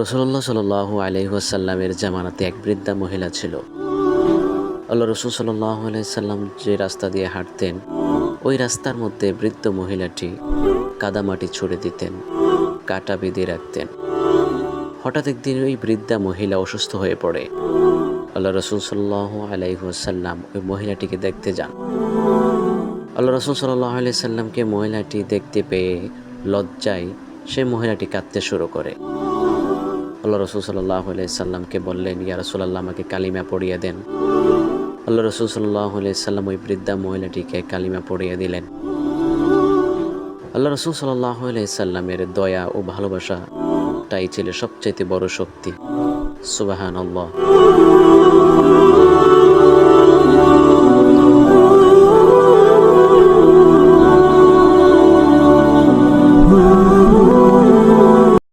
রসুল্লাহ সাল আলহিহাসাল্লামের জামানাতে এক বৃদ্ধা মহিলা ছিল। আল্লাহ রসুল সাল্লাহ আলাইসাল্লাম যে রাস্তা দিয়ে হাঁটতেন, ওই রাস্তার মধ্যে বৃদ্ধ মহিলাটি কাদামাটি ছুড়ে দিতেন, কাটা বেঁধে রাখতেন। হঠাৎ একদিন ওই বৃদ্ধা মহিলা অসুস্থ হয়ে পড়ে। আল্লাহ রসুল সাল্লাহ আলাইসাল্লাম ওই মহিলাটিকে দেখতে যান। আল্লাহ রসুল সাল্লাহ সাল্লামকে মহিলাটি দেখতে পেয়ে লজ্জায় সে মহিলাটি কাঁদতে শুরু করে। আল্লাহ রসুল সাল্লাহ সাল্লামকে বললেন, ইয়া রসুল্লাহ আমাকে কালিমা পড়িয়ে দেন। আল্লাহ রসুল সাল্লাহ সাল্লাম ওই বৃদ্ধা মহিলাটিকে কালিমা পড়িয়ে দিলেন। আল্লাহ রসুল সাল্লাহ সাল্লামের দয়া ও ভালোবাসা ভালোবাসাটাই ছিল সবচাইতে বড় শক্তি। সুবাহান আল্লাহ